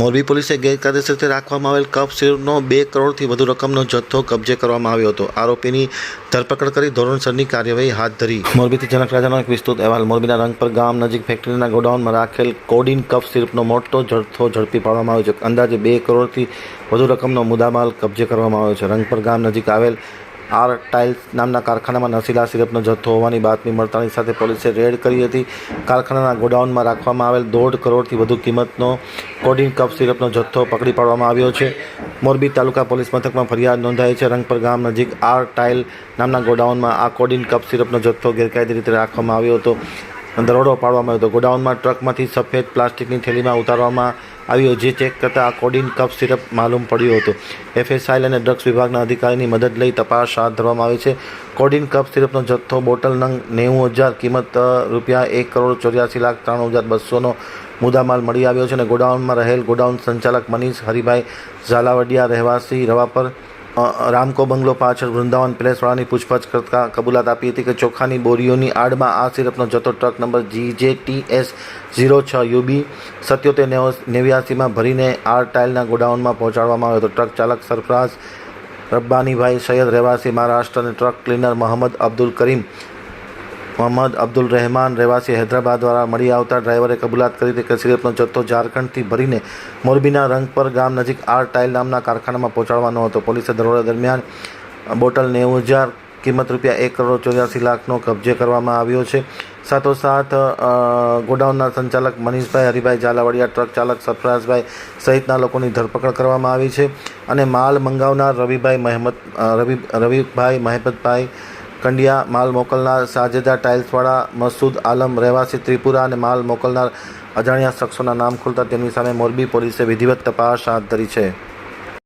મોરબી પોલીસે ગેરકાયદેસર રાખવામાં આવેલ કફ સિરપનો બે કરોડથી વધુ રકમનો જથ્થો કબજે કરવામાં આવ્યો હતો. આરોપીની ધરપકડ કરી ધોરણસરની કાર્યવાહી હાથ ધરી. મોરબીથી જનક રાજાનો એક વિસ્તૃત અહેવાલ. મોરબીના રંગપર ગામ નજીક ફેક્ટરીના ગોડાઉનમાં રાખેલ કોડિન કફ સિરપનો મોટો જથ્થો ઝડપી પાડવામાં આવ્યો છે. અંદાજે બે કરોડથી વધુ રકમનો મુદ્દામાલ કબજે કરવામાં આવ્યો છે. રંગપર ગામ નજીક આવેલ આર ટાઇલ્સ નામના કારખાનામાં નશીલા સિરપનો જથ્થો હોવાની બાતમી મળતાની સાથે પોલીસે રેડ કરી હતી. કારખાનાના ગોડાઉનમાં રાખવામાં આવેલ દોઢ કરોડથી વધુ કિંમતનો કોડિન કપ સિરપનો જથ્થો પકડી પાડવામાં આવ્યો છે. મોરબી તાલુકા પોલીસ મથકમાં ફરિયાદ નોંધાઈ છે. રંગપર ગામ નજીક આર ટાઇલ નામના ગોડાઉનમાં આ કોડિન કપ સિરપનો જથ્થો ગેરકાયદે રીતે રાખવામાં આવ્યો હતો. દરોડો પાડવામાં આવ્યો હતો. ગોડાઉનમાં ટ્રકમાંથી સફેદ પ્લાસ્ટિકની થેલીમાં ઉતારવામાં આવ્યો જે ચેક કરતાં આ કોડિન કફ સિરપ માલુમ પડ્યું હતું. એફએસઆઈ અને ડ્રગ્સ વિભાગના અધિકારીની મદદ લઈ તપાસ હાથ ધરવામાં આવી છે. કોડિન કફ સિરપનો જથ્થો બોટલ નંગ નેવું હજાર કિંમત રૂપિયા એક કરોડ ચોર્યાસી લાખ ત્રાણું હજાર બસોનો મુદ્દામાલ મળી આવ્યો છે અને ગોડાઉનમાં રહેલ ગોડાઉન સંચાલક મનીષ હરિભાઈ ઝાલાવડિયા રહેવાસી રવાપર રામકો બંગલો પાછળ વૃંદાવન પેલેસવાળાની પૂછપરછ કરતા કબૂલાત આપી હતી કે ચોખાની બોરીઓની આડમાં આ સિરપનો જથ્થો truck number G J T S zero છ યુબી સત્યોતેર નેવ્યાસીમાં ભરીને આર ટાઇલના ગોડાઉનમાં પહોંચાડવામાં આવ્યો હતો. ટ્રક ચાલક સરફરાઝ રબ્બાનીભાઈ સૈયદ રહેવાસી મહારાષ્ટ્ર અને ટ્રક ક્લીનર મોહમ્મદ અબ્દુલ કરીમ મોહમ્મદ અબ્દુલ રહેમાન રહેવાસી હૈદરાબાદ દ્વારા મળી આવતા ડ્રાઈવરે કબૂલાત કરી હતી કે સિગરેટનો જથ્થો ઝારખંડથી ભરીને મોરબીના રંગપર ગામ નજીક આર ટાઇલ નામના કારખાનામાં પહોંચાડવાનો હતો. પોલીસે દરોડા દરમિયાન બોટલ નેવું હજાર કિંમત રૂપિયા એક કરોડ ચોર્યાસી લાખનો કબજે કરવામાં આવ્યો છે. સાથોસાથ ગોડાઉનના સંચાલક મનીષભાઈ, હરિભાઈ ઝાલાવાડિયા, ટ્રક ચાલક સરફરાજભાઈ સહિતના લોકોની ધરપકડ કરવામાં આવી છે અને માલ મંગાવનાર રવિભાઈ મહેમદ રવિ, રવિભાઈ મહેમદભાઈ કંડિયા માલ મોકલનાર સાજેદા ટાઇલ્સવાળા મસૂદ આલમ રહેવાસી ત્રિપુરા અને માલ મોકલનાર અજાણ્યા શખ્સોના નામ ખુલતા તેમની સામે મોરબી પોલીસે વિધિવત તપાસ હાથ ધરી છે.